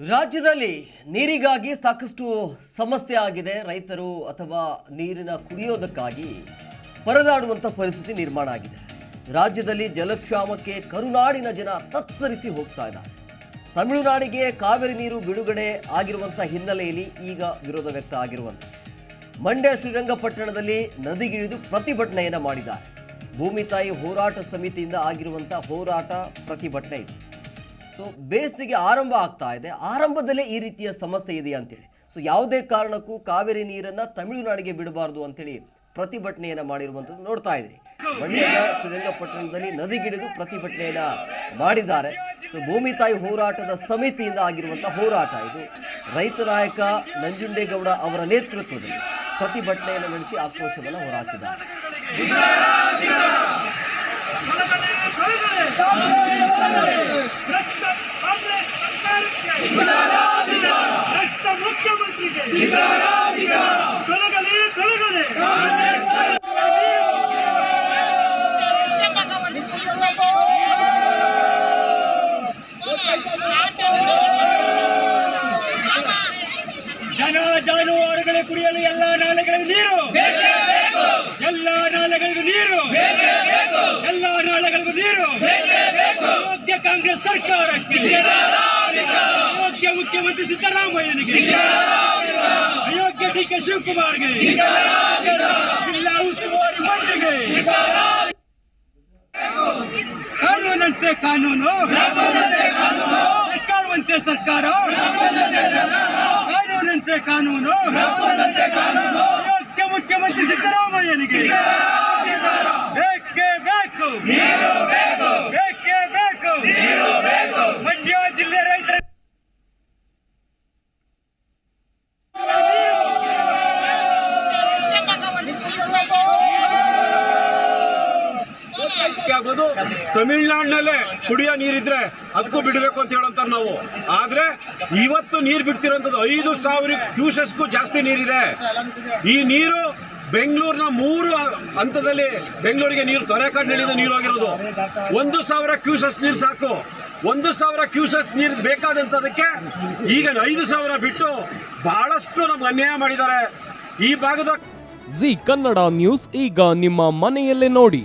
ರಾಜ್ಯದಲ್ಲಿ ನೀರಿಗಾಗಿ ಸಾಕಷ್ಟು ಸಮಸ್ಯೆ ಆಗಿದೆ. ರೈತರು ಅಥವಾ ನೀರಿನ ಕುಡಿಯೋದಕ್ಕಾಗಿ ಪರದಾಡುವಂಥ ಪರಿಸ್ಥಿತಿ ನಿರ್ಮಾಣ ಆಗಿದೆ. ರಾಜ್ಯದಲ್ಲಿ ಜಲಕ್ಷಾಮಕ್ಕೆ ಕರುನಾಡಿನ ಜನ ತತ್ತರಿಸಿ ಹೋಗ್ತಾ ಇದ್ದಾರೆ. ತಮಿಳುನಾಡಿಗೆ ಕಾವೇರಿ ನೀರು ಬಿಡುಗಡೆ ಆಗಿರುವಂಥ ಹಿನ್ನೆಲೆಯಲ್ಲಿ ಈಗ ವಿರೋಧ ವ್ಯಕ್ತ ಆಗಿರುವಂಥ ಮಂಡ್ಯ, ಶ್ರೀರಂಗಪಟ್ಟಣದಲ್ಲಿ ನದಿಗಿಳಿದು ಪ್ರತಿಭಟನೆಯನ್ನು ಮಾಡಿದ್ದಾರೆ. ಭೂಮಿ ತಾಯಿ ಹೋರಾಟ ಸಮಿತಿಯಿಂದ ಆಗಿರುವಂಥ ಹೋರಾಟ ಪ್ರತಿಭಟನೆ ಇದು. ಸೊ ಬೇಸಿಗೆ ಆರಂಭ ಆಗ್ತಾ ಇದೆ. ಆರಂಭದಲ್ಲೇ ಈ ರೀತಿಯ ಸಮಸ್ಯೆ ಇದೆ ಅಂತೇಳಿ. ಸೊ ಯಾವುದೇ ಕಾರಣಕ್ಕೂ ಕಾವೇರಿ ನೀರನ್ನು ತಮಿಳುನಾಡಿಗೆ ಬಿಡಬಾರ್ದು ಅಂತೇಳಿ ಪ್ರತಿಭಟನೆಯನ್ನು ಮಾಡಿರುವಂಥದ್ದು ನೋಡ್ತಾ ಇದ್ರಿ. ಮಂಡ್ಯದ ಶ್ರೀರಂಗಪಟ್ಟಣದಲ್ಲಿ ನದಿಗಿಡಿದು ಪ್ರತಿಭಟನೆಯನ್ನು ಮಾಡಿದ್ದಾರೆ. ಸೊ ಭೂಮಿ ತಾಯಿ ಹೋರಾಟದ ಸಮಿತಿಯಿಂದ ಆಗಿರುವಂಥ ಹೋರಾಟ ಇದು. ರೈತ ನಾಯಕ ನಂಜುಂಡೇಗೌಡ ಅವರ ನೇತೃತ್ವದಲ್ಲಿ ಪ್ರತಿಭಟನೆಯನ್ನು ನಡೆಸಿ ಆಕ್ರೋಶವನ್ನು ಹೊರಹಾಕಿದ್ದಾರೆ ಜನ ಜಾನುವಾರುಗಳಿಗೆ ಕುಡಿಯಲು ಎಲ್ಲ ನಾಲೆಗಳಿಗೂ ನೀರು. ಎಲ್ಲ ನಾಲೆಗಳಿಗೂ ನೀರು. ಎಲ್ಲ ನಾಳೆಗಳಿಗೂ ನೀರು. ಕಾಂಗ್ರೆಸ್ ಸರ್ಕಾರಕ್ಕೆ. ಮುಖ್ಯಮಂತ್ರಿ ಸಿದ್ದರಾಮಯ್ಯನಿಗೆ. ಅಯೋಗ್ಯ ಡಿ ಕೆ ಶಿವಕುಮಾರ್ಗೆ. ಜಿಲ್ಲಾ ಉಸ್ತುವಾರಿ ಮಂತ್ರಿಗೆ. ಕಾನೂನಂತೆ ಕಾನೂನು. ಸರ್ಕಾರವಂತೆ ಸರ್ಕಾರ. ಕಾನೂನಂತೆ ಕಾನೂನು. ಯೋಗ್ಯ ಮುಖ್ಯಮಂತ್ರಿ ಸಿದ್ದರಾಮಯ್ಯನಿಗೆ. ಬೇಕು ಬೇಕೇ ಬೇಕು ಮಂಡ್ಯ ಜಿಲ್ಲೆ ರೈತರ ಆಗ್ಬೋದು ತಮಿಳ್ನಾಡಿನಲ್ಲೇ ಕುಡಿಯೋ ನೀರಿದ್ರೆ ಅದಕ್ಕೂ ಬಿಡಬೇಕು ಅಂತ ಹೇಳಂತಾರೆ ನಾವು. ಆದರೆ ಇವತ್ತು ನೀರು ಬಿಡ್ತಿರೋಂಥದ್ದು ಐದು ಸಾವಿರ ಕ್ಯೂಸಸ್ಗೂ ಜಾಸ್ತಿ ನೀರಿದೆ. ಈ ನೀರು ಬೆಂಗಳೂರಿನ ಮೂರು ಹಂತದಲ್ಲಿ ಬೆಂಗಳೂರಿಗೆ ನೀರು ತೊರೆಕಾಡಿನಿಂದ ನೀರು ಹೋಗಿರೋದು ಒಂದು ಸಾವಿರ ಕ್ಯೂಸಸ್ ನೀರು ಸಾಕು. ಒಂದು ಸಾವಿರ ಕ್ಯೂಸಸ್ ನೀರು ಬೇಕಾದಂಥದಕ್ಕೆ ಈಗ ಐದು ಸಾವಿರ ಬಿಟ್ಟು ಬಹಳಷ್ಟು ನಮ್ಗೆ ಅನ್ಯಾಯ ಮಾಡಿದ್ದಾರೆ. ಈ ಭಾಗದ ಜಿ ಕನ್ನಡ ನ್ಯೂಸ್ ಈಗ ನಿಮ್ಮ ಮನೆಯಲ್ಲೇ ನೋಡಿ.